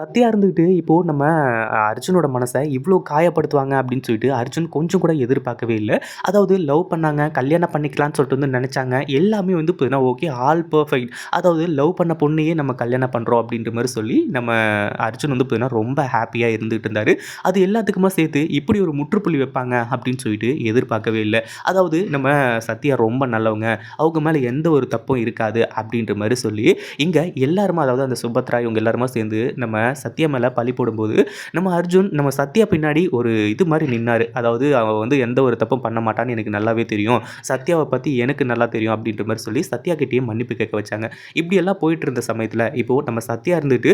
சத்யா இருந்துக்கிட்டு இப்போது நம்ம அர்ஜுனோட மனசை இவ்வளோ காயப்படுத்துவாங்க அப்படின்னு சொல்லிட்டு அர்ஜுன் கொஞ்சம் கூட எதிர்பார்க்கவே இல்லை. அதாவது லவ் பண்ணாங்க கல்யாணம் பண்ணிக்கலாம்னு சொல்லிட்டு வந்து நினச்சாங்க. எல்லாமே வந்து பார்த்தீங்கன்னா ஓகே ஆல் பர்ஃபெக்ட் அதாவது லவ் பண்ண பொண்ணையே நம்ம கல்யாணம் பண்ணுறோம் அப்படின்ற மாதிரி சொல்லி நம்ம அர்ஜுன் வந்து பார்த்தீங்கன்னா ரொம்ப ஹாப்பியாக இருந்துகிட்டு இருந்தார். அது எல்லாத்துக்குமா சேர்த்து இப்படி ஒரு முற்றுப்புள்ளி வைப்பாங்க அப்படின்னு சொல்லிட்டு எதிர்பார்க்கவே இல்லை. அதாவது நம்ம சத்யா ரொம்ப நல்லவங்க. அவங்க மேலே எந்த ஒரு தப்பும் இருக்காது அப்படின்ற மாதிரி சொல்லி இங்கே எல்லாருமா அதாவது அந்த சுபத்ரா இவங்க எல்லாருமா சேர்ந்து நம்ம சத்யா மேலே பழி போடும்போது நம்ம அர்ஜுன் நம்ம சத்யா பின்னாடி ஒரு இது மாதிரி நின்னார். அதாவது அவன் வந்து எந்த ஒரு தப்பும் பண்ண மாட்டான்னு எனக்கு நல்லாவே தெரியும். சத்யாவை பற்றி எனக்கு நல்லா தெரியும் அப்படின்ற மாதிரி சொல்லி சத்யா கிட்டேயே மன்னிப்பு கேட்க வச்சாங்க. இப்படியெல்லாம் போயிட்டு இருந்த சமயத்தில் இப்போது நம்ம சத்யா இருந்துட்டு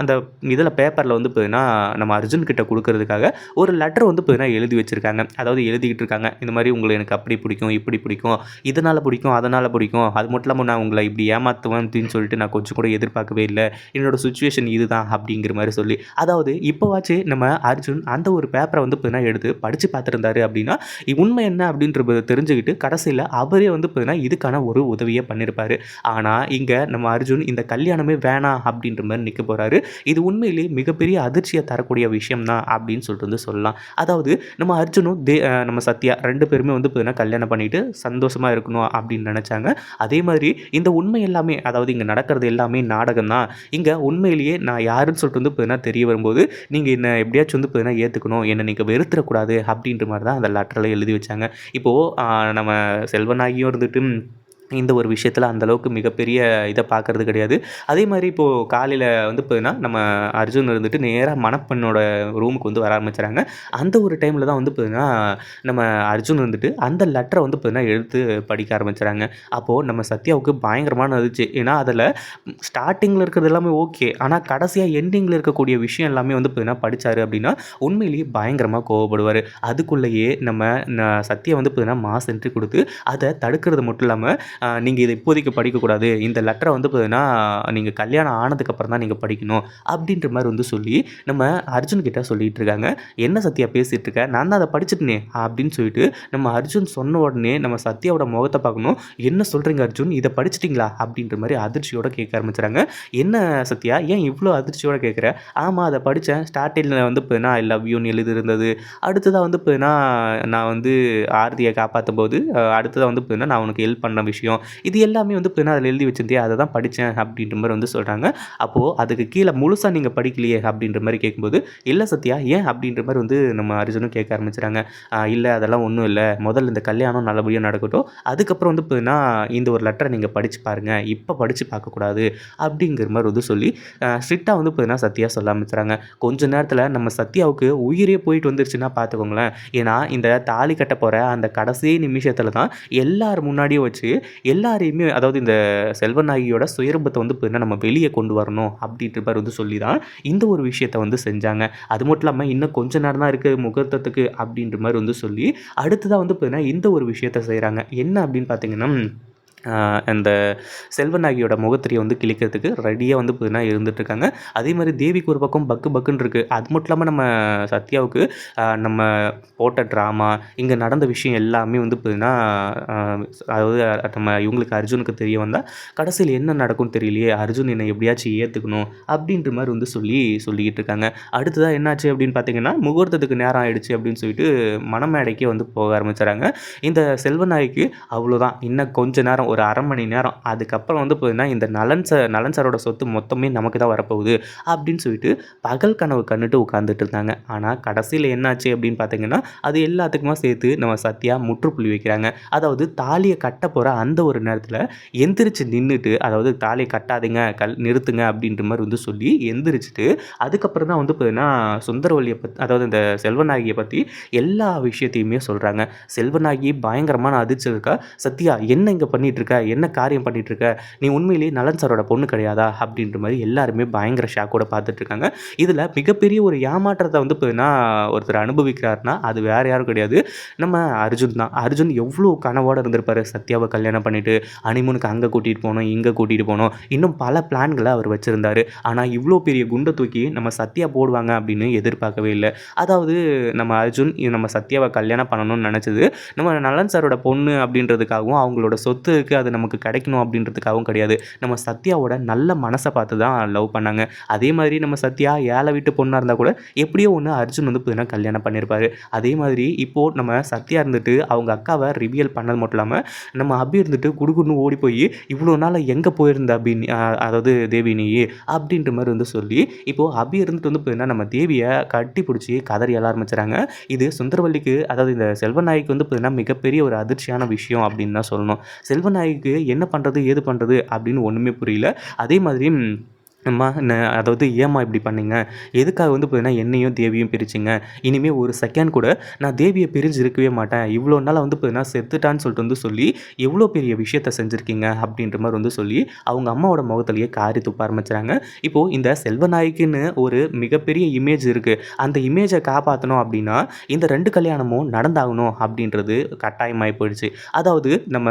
அந்த இதில் பேப்பரில் வந்து பார்த்தீங்கன்னா நம்ம அர்ஜுன் கிட்ட கொடுக்கறதுக்காக ஒரு லெட்டர் வந்து பார்த்தீங்கன்னா எழுதி வச்சுருக்காங்க. அதாவது எழுதிக்கிட்டு இருக்காங்க. இந்த மாதிரி உங்களை எனக்கு அப்படி பிடிக்கும் இப்படி பிடிக்கும் இதனால் பிடிக்கும் அதனால் பிடிக்கும் அது மட்டும் இல்லாமல் நான் உங்களை இப்படி ஏமாற்றுவேன் அப்படின்னு சொல்லிட்டு நான் கொஞ்சம் கூட எதிர்பார்க்கவே இல்லை. என்னோட சுச்சுவேஷன் இதுதான் அப்படிங்கிற மாதிரி சொல்லி அதாவது இப்போவாச்சு நம்ம அர்ஜுன் அந்த ஒரு பேப்பரை வந்து பார்த்தீங்கன்னா எடுத்து படித்து பார்த்துருந்தாரு அப்படின்னா உண்மை என்ன அப்படின்றத தெரிஞ்சுக்கிட்டு கடைசியில் அவரே வந்து பார்த்தீங்கன்னா இதுக்கான ஒரு உதவியை பண்ணியிருப்பாரு ஆனால் இங்கே நம்ம அர்ஜுன் இந்த கல்யாணமே வேணாம் அப்படின்ற மாதிரி நிற்க போகிறாரு இது உண்மையிலேயே மிகப்பெரிய அதிர்ச்சியை தரக்கூடிய விஷயம் தான் அப்படின்னு சொல்லிட்டு வந்து சொல்லலாம். அதாவது நம்ம அர்ஜுனும் தே நம்ம சத்யா ரெண்டு பேருமே வந்து பார்த்தீங்கன்னா கல்யாணம் பண்ணிட்டு சந்தோஷமாக இருக்கணும் அப்படின்னு நினச்சாங்க. அதே மாதிரி இந்த உண்மை எல்லாமே அதாவது இங்கே நடக்கிறது எல்லாமே நாடகம் தான் இங்கே உண்மையிலேயே நான் யார் யாருன்னு சொல்லிட்டு வந்து பார்த்தீங்கன்னா தெரிய வரும்போது நீங்கள் என்ன எப்படியாச்சும் வந்து பார்த்தீங்கன்னா ஏற்றுக்கணும் என்னை நீங்கள் வெறுத்துடக்கூடாது அப்படின்ற மாதிரி தான் அந்த லெட்டரில் எழுதி வச்சாங்க. இப்போது நம்ம செல்வனாகியும் இருந்துட்டு இந்த ஒரு விஷயத்தில் அந்தளவுக்கு மிகப்பெரிய இதை பார்க்கறது கிடையாது. அதே மாதிரி இப்போது காலையில் வந்து பார்த்தீங்கன்னா நம்ம அர்ஜுன் இருந்துட்டு நேராக மணப்பெண்ணோட ரூமுக்கு வந்து வர ஆரம்பிச்சுறாங்க. அந்த ஒரு டைமில் தான் வந்து பார்த்தீங்கன்னா நம்ம அர்ஜுன் இருந்துட்டு அந்த லெட்டரை வந்து பார்த்தீங்கன்னா எடுத்து படிக்க ஆரம்பிச்சுறாங்க. அப்போது நம்ம சத்யாவுக்கு பயங்கரமான இருந்துச்சு ஏன்னா அதில் ஸ்டார்டிங்கில் இருக்கிறது எல்லாமே ஓகே ஆனால் கடைசியாக எண்டிங்கில் இருக்கக்கூடிய விஷயம் எல்லாமே வந்து பார்த்தீங்கன்னா படித்தார் அப்படின்னா உண்மையிலேயே பயங்கரமாக கோவப்படுவார். அதுக்குள்ளேயே நம்ம சத்யா வந்து பார்த்தீங்கன்னா மாஸ் என்ட்ரி கொடுத்து அதை தடுக்கிறது மட்டும் இல்லாமல் நீங்கள் இதை இப்போதைக்கு படிக்கக்கூடாது. இந்த லெட்டரை வந்து பார்த்தீங்கன்னா நீங்கள் கல்யாணம் ஆனதுக்கப்புறம் தான் நீங்கள் படிக்கணும் அப்படின்ற மாதிரி வந்து சொல்லி நம்ம அர்ஜுன் கிட்ட சொல்லிகிட்டு இருக்காங்க. என்ன சத்யா பேசிகிட்டு இருக்க? நான் தான் அதை படிச்சிட்டேனே அப்படின்னு சொல்லிட்டு நம்ம அர்ஜுன் சொன்ன உடனே நம்ம சத்யாவோட முகத்தை பார்க்கணும். என்ன சொல்கிறீங்க அர்ஜுன்? இதை படிச்சிட்டிங்களா? அப்படின்ற மாதிரி அதிர்ச்சியோடு கேட்க ஆரம்பிச்சுறாங்க என்ன சத்யா? ஏன் இவ்வளோ அதிர்ச்சியோடு கேட்குற? ஆமாம் அதை படித்தேன். ஸ்டார்டிங்கில் வந்து பார்த்தீங்கன்னா ஐ லவ் யூன் எழுதி இருந்தது அடுத்ததாக வந்து பார்த்தீங்கன்னா நான் வந்து ஆர்த்தியை காப்பாற்றும் போது அடுத்ததாக வந்து பார்த்தீங்கன்னா நான் உனக்கு ஹெல்ப் பண்ண விஷயம் இது எல்லாமே வந்து பார்த்தீங்கன்னா அதில் எழுதி வச்சிருந்தே அதை தான் படித்தேன் அப்படின்ற மாதிரி வந்து சொல்கிறாங்க அப்போது அதுக்கு கீழே முழுசாக நீங்கள் படிக்கலையே அப்படின்ற மாதிரி கேட்கும்போது இல்லை சத்யா ஏன்? அப்படின்ற மாதிரி வந்து நம்ம அர்ஜுனும் கேட்க ஆரம்பிச்சிட்டாங்க இல்லை அதெல்லாம் ஒன்றும் இல்லை. முதல்ல இந்த கல்யாணம் நல்லபடியாக நடக்கட்டும். அதுக்கப்புறம் வந்து பார்த்தீங்கன்னா இந்த ஒரு லெட்டரை நீங்கள் படித்து பாருங்கள் இப்போ படித்து பார்க்கக்கூடாது அப்படிங்கிற மாதிரி வந்து சொல்லி ஸ்ட்ரிக்டாக வந்து பார்த்தீங்கன்னா சத்யா சொல்ல ஆரம்பிச்சுறாங்க கொஞ்ச நேரத்தில் நம்ம சத்யாவுக்கு உயிரே போயிட்டு வந்துருச்சுன்னா பார்த்துக்கோங்களேன். ஏன்னா இந்த தாலி கட்ட போகிற அந்த கடைசி நிமிஷத்தில் தான் எல்லார் முன்னாடியும் வச்சு எல்லாரையுமே அதாவது இந்த செல்வநாயகியோட சுயரூபத்தை வந்து பார்த்தீங்கன்னா நம்ம வெளியே கொண்டு வரணும் அப்படின்ற மாதிரி வந்து சொல்லி தான் இந்த ஒரு விஷயத்தை வந்து செஞ்சாங்க. அது மட்டும் இல்லாமல் இன்னும் கொஞ்ச நேரம் தான் இருக்குது முகூர்த்தத்துக்கு அப்படின்ற மாதிரி வந்து சொல்லி அடுத்ததாக வந்து பார்த்தீங்கன்னா இந்த ஒரு விஷயத்தை செய்கிறாங்க என்ன அப்படின்னு பார்த்தீங்கன்னா அந்த செல்வநாயகியோட முகத்திரியை வந்து கிழிக்கிறதுக்கு ரெடியாக வந்து பார்த்தீங்கன்னா இருந்துகிட்ருக்காங்க அதே மாதிரி தேவிக்கு ஒரு பக்கம் பக்கு பக்குன்னு இருக்குது அது மட்டும் இல்லாமல் நம்ம சத்யாவுக்கு நம்ம போட்ட ட்ராமா இங்கே நடந்த விஷயம் எல்லாமே வந்து பார்த்தீங்கன்னா அதாவது நம்ம இவங்களுக்கு அர்ஜுனுக்கு தெரிய வந்தால் கடைசியில் என்ன நடக்கும்னு தெரியலையே அர்ஜுன் என்னை எப்படியாச்சும் ஏற்றுக்கணும் அப்படின்ற மாதிரி வந்து சொல்லி சொல்லிக்கிட்டு இருக்காங்க அடுத்ததாக என்னாச்சு அப்படின்னு பார்த்தீங்கன்னா முகூர்த்தத்துக்கு நேரம் ஆகிடுச்சு அப்படின்னு சொல்லிட்டு மணமேடைக்கே வந்து போக ஆரம்பிச்சுறாங்க. இந்த செல்வநாய்க்கு அவ்வளோதான் இன்னும் கொஞ்ச நேரம் ஒரு ஒரு அரை மணி நேரம். அதுக்கப்புறம் வந்து பார்த்தீங்கன்னா இந்த நலன் சார் நலன் சாரோட சொத்து மொத்தமே நமக்கு தான் வரப்போகுது அப்படின்னு சொல்லிட்டு பகல் கனவு கண்டுட்டு உட்காந்துட்டு இருந்தாங்க. ஆனால் கடைசியில் என்னாச்சு அப்படின்னு பார்த்தீங்கன்னா அது எல்லாத்துக்குமா சேர்த்து நம்ம சத்யா முற்றுப்புள்ளி வைக்கிறாங்க. அதாவது தாலியை கட்ட போகிற அந்த ஒரு நேரத்தில் எந்திரிச்சு நின்றுட்டு அதாவது தாலியை கட்டாதீங்க கல் நிறுத்துங்க அப்படின்ற மாதிரி வந்து சொல்லி எந்திரிச்சிட்டு அதுக்கப்புறம் தான் வந்து பார்த்தீங்கன்னா சுந்தரவல்லியை பற்றி அதாவது இந்த செல்வநாயகியை பற்றி எல்லா விஷயத்தையுமே சொல்கிறாங்க செல்வநாயகி பயங்கரமான அதிர்ச்சி இருக்கா. சத்யா என்ன இங்கே பண்ணிட்டு இருக்க என்ன காரியம் பண்ணிட்டு இருக்க நீ உண்மையிலேயே நலன் சாரோட பொண்ணு கிடையாதா? அப்படின்ற மாதிரி எல்லாருமே பயங்கர ஷாக்கோட பார்த்துட்ருக்காங்க இதில் மிகப்பெரிய ஒரு ஏமாற்றத்தை வந்து பார்த்தீங்கன்னா ஒருத்தர் அனுபவிக்கிறாருன்னா அது வேறு யாரும் கிடையாது. நம்ம அர்ஜுன் தான். அர்ஜுன் எவ்வளோ கனவோடு இருந்திருப்பார் சத்யாவை கல்யாணம் பண்ணிவிட்டு அனிமுனுக்கு அங்கே கூட்டிகிட்டு போகணும் இங்கே கூட்டிகிட்டு போகணும் இன்னும் பல பிளான்களை அவர் வச்சுருந்தாரு. ஆனால் இவ்வளோ பெரிய குண்டை தூக்கி நம்ம சத்யா போடுவாங்க அப்படின்னு எதிர்பார்க்கவே இல்லை. அதாவது நம்ம அர்ஜுன் நம்ம சத்யாவை கல்யாணம் பண்ணணும்னு நினச்சது நம்ம நலன் சாரோட பொண்ணு அப்படின்றதுக்காகவும் அவங்களோட சொத்து அவங்களுக்கு அது நமக்கு கிடைக்கணும் அப்படின்றதுக்காகவும் கிடையாது. நம்ம சத்யாவோட நல்ல மனசை பார்த்து தான் லவ் பண்ணாங்க. அதே மாதிரி நம்ம சத்யா ஏழை வீட்டு பொண்ணாக இருந்தால் கூட எப்படியோ ஒன்று அர்ஜுன் வந்து பார்த்தீங்கன்னா கல்யாணம் பண்ணியிருப்பார் அதே மாதிரி இப்போது நம்ம சத்யா இருந்துட்டு அவங்க அக்காவை ரிவியல் பண்ணது மட்டும் இல்லாமல் நம்ம அபி இருந்துட்டு குடுகுடுன்னு ஓடி போய் இவ்வளோ நாள் எங்கே போயிருந்த அப்படின்னு அதாவது தேவி அப்படின்ற மாதிரி வந்து சொல்லி இப்போது அபி இருந்துட்டு வந்து பார்த்தீங்கன்னா நம்ம தேவியை கட்டி பிடிச்சி கதறி எல்லாம் ஆரம்பிச்சுறாங்க. இது சுந்தரவல்லிக்கு அதாவது இந்த செல்வநாய்க்கு வந்து பார்த்தீங்கன்னா மிகப்பெரிய ஒரு அதிர்ச்சியான விஷயம் அப்படின்னு தான் சொல்லணும். கதாநாயகிக்கு என்ன பண்ணுறது ஏது பண்ணுறது அப்படின்னு ஒன்றுமே புரியல. அதே மாதிரி அம்மா நான் அதாவது ஏம்மா இப்படி பண்ணீங்க? எதுக்காக வந்து பார்த்தீங்கன்னா என்னையும் தேவியும் பிரிச்சிங்க? இனிமேல் ஒரு செகண்ட் கூட நான் தேவியை பிரிஞ்சு இருக்கவே மாட்டேன். இவ்வளோ நாளாக வந்து பார்த்தீங்கன்னா செத்துட்டான்னு சொல்லிட்டு வந்து சொல்லி எவ்வளோ பெரிய விஷயத்த செஞ்சுருக்கீங்க? அப்படின்ற மாதிரி வந்து சொல்லி அவங்க அம்மாவோட முகத்திலேயே காரி துப்ப ஆரம்பிச்சுறாங்க இப்போது இந்த செல்வநாயகின்னு ஒரு மிகப்பெரிய இமேஜ் இருக்குது அந்த இமேஜை காப்பாற்றணும் அப்படின்னா இந்த ரெண்டு கல்யாணமும் நடந்தாகணும் அப்படின்றது கட்டாயமாகி போயிடுச்சு. அதாவது நம்ம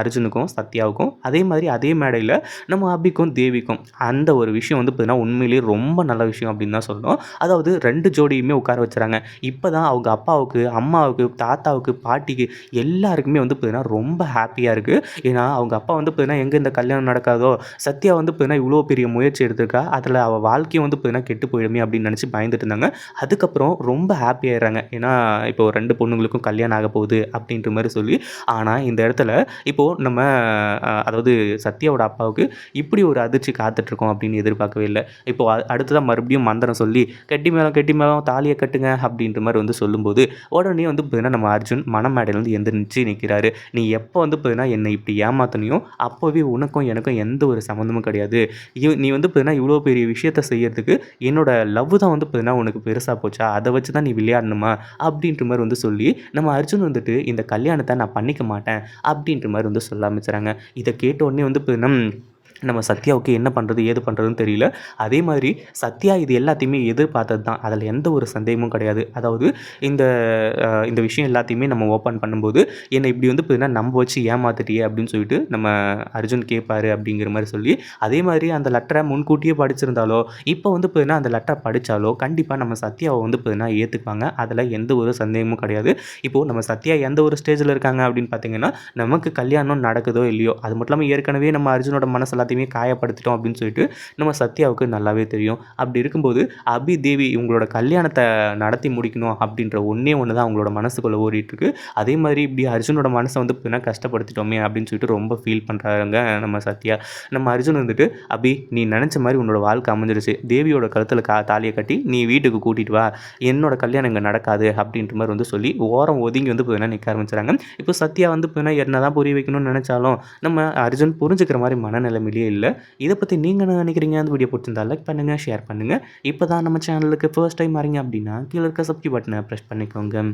அர்ஜுனுக்கும் சத்யாவுக்கும் அதே மாதிரி அதே மேடையில் நம்ம அபிக்கும் தேவிக்கும் அந்த ஒரு விஷயம் வந்து பார்த்தீங்கன்னா உண்மையிலேயே ரொம்ப நல்ல விஷயம் அப்படின்னு தான் சொல்லணும். அதாவது ரெண்டு ஜோடியுமே உட்கார வச்சுறாங்க. இப்போ தான் அவங்க அப்பாவுக்கு அம்மாவுக்கு தாத்தாவுக்கு பாட்டிக்கு எல்லாருக்குமே வந்து பார்த்தீங்கன்னா ரொம்ப ஹாப்பியாக இருக்குது ஏன்னா அவங்க அப்பா வந்து பார்த்தீங்கன்னா எங்கே இந்த கல்யாணம் நடக்காதோ சத்யா வந்து பார்த்தீங்கன்னா இவ்வளோ பெரிய முயற்சி எடுத்திருக்கா அதில் அவள் வாழ்க்கையும் வந்து பார்த்தீங்கன்னா கெட்டு போயிடுமே அப்படின்னு நினச்சி பயந்துட்டு இருந்தாங்க. அதுக்கப்புறம் ரொம்ப ஹாப்பி ஆயிடுறாங்க. ஏன்னா இப்போ ரெண்டு பொண்ணுங்களுக்கும் கல்யாணம் ஆக போகுது அப்படின்ற மாதிரி சொல்லி ஆனால் இந்த இடத்துல இப்போது நம்ம அதாவது சத்யாவோட அப்பாவுக்கு இப்படி ஒரு அதிர்ச்சி காத்துட்ருக்கோம் அப்படின்னு எதிர்பார்க்கவே இல்லை. இப்போ அடுத்ததான் மறுபடியும் மந்திரம் சொல்லி கெட்டி மேளம் கெட்டி மேளம் தாலியை கட்டுங்க அப்படின்ற மாதிரி வந்து சொல்லும்போது உடனே வந்து பார்த்தீங்கன்னா நம்ம அர்ஜுன் மனமேடையிலேருந்து எந்திரிச்சு நிற்கிறாரு நீ எப்போ வந்து பார்த்தீங்கன்னா என்னை இப்படி ஏமாத்தனையோ அப்போவே உனக்கும் எனக்கும் எந்த ஒரு சம்மந்தமும் கிடையாது. நீ வந்து பார்த்தீங்கன்னா இவ்வளோ பெரிய விஷயத்த செய்யறதுக்கு என்னோட லவ் தான் வந்து பார்த்தீங்கன்னா உனக்கு பெருசாக போச்சா? அதை வச்சு தான் நீ விளையாடணுமா? அப்படின்ற மாதிரி வந்து சொல்லி நம்ம அர்ஜுன் வந்துட்டு இந்த கல்யாணத்தை நான் பண்ணிக்க மாட்டேன் அப்படின்ற மாதிரி வந்து சொல்ல ஆரம்பிச்சுறாங்க இதை கேட்ட உடனே வந்து பார்த்தீங்கன்னா நம்ம சத்யாவுக்கு என்ன பண்ணுறது ஏது பண்ணுறதுன்னு தெரியல. அதே மாதிரி சத்யா இது எல்லாத்தையுமே எதிர்பார்த்தது தான். அதில் எந்த ஒரு சந்தேகமும் கிடையாது. அதாவது இந்த இந்த விஷயம் எல்லாத்தையுமே நம்ம ஓப்பன் பண்ணும்போது என்னை இப்படி வந்து பார்த்தீங்கன்னா நம்ம வச்சு ஏமாத்துட்டியே அப்படின்னு சொல்லிட்டு நம்ம அர்ஜுன் கேட்பாரு அப்படிங்கிற மாதிரி சொல்லி அதே மாதிரி அந்த லெட்டரை முன்கூட்டியே படிச்சிருந்தாலோ இப்போ வந்து பார்த்தீங்கன்னா அந்த லெட்டரை படித்தாலோ கண்டிப்பாக நம்ம சத்யாவை வந்து பார்த்தீங்கன்னா ஏற்றுப்பாங்க அதில் எந்த ஒரு சந்தேகமும் கிடையாது. இப்போது நம்ம சத்யா எந்த ஒரு ஸ்டேஜில் இருக்காங்க அப்படின்னு பார்த்தீங்கன்னா நமக்கு கல்யாணம் நடக்குதோ இல்லையோ அது மட்டும் இல்லாமல் ஏற்கனவே நம்ம அர்ஜுனோட மனசில் எல்லாத்தையுமே காயப்படுத்திட்டோம் அப்படின்னு சொல்லிட்டு நம்ம சத்யாவுக்கு நல்லாவே தெரியும். அப்படி இருக்கும்போது அபி தேவி இவங்களோட கல்யாணத்தை நடத்தி முடிக்கணும் அப்படின்ற ஒன்றே ஒன்று தான் அவங்களோட மனசுக்குள்ளே ஓடிட்டுருக்கு. அதே மாதிரி இப்படி அர்ஜுனோட மனசை வந்து பார்த்தீங்கன்னா கஷ்டப்படுத்திட்டோமே அப்படின்னு சொல்லிட்டு ரொம்ப ஃபீல் பண்ணுறாங்க நம்ம சத்யா. நம்ம அர்ஜுன் வந்துட்டு அபி நீ நினச்ச மாதிரி உன்னோட வாழ்க்கை அமைஞ்சிருச்சு. தேவியோட கழுத்தில் கா தாலியை கட்டி நீ வீட்டுக்கு கூட்டிகிட்டு வா. என்னோட கல்யாணம் இங்கே நடக்காது அப்படின்ற மாதிரி வந்து சொல்லி ஓரம் ஒதுங்கி வந்து இப்போ நிற்க ஆரம்பிச்சுறாங்க இப்போ சத்யா வந்து இப்போ என்ன தான் புரிய வைக்கணும்னு நினச்சாலும் நம்ம அர்ஜுன் புரிஞ்சுக்கிற மாதிரி ஐடியா இல்லை. இதை பற்றி நீங்கள் என்ன நினைக்கிறீங்க? அந்த வீடியோ பிடிச்சிருந்தா லைக் பண்ணுங்கள் ஷேர் பண்ணுங்கள் இப்போ தான் நம்ம சேனலுக்கு ஃபர்ஸ்ட் டைம் வரீங்க அப்படின்னா கீழே இருக்க சப்ஸ்கிரைப் பட்டனை ப்ரெஸ் பண்ணிக்கோங்க.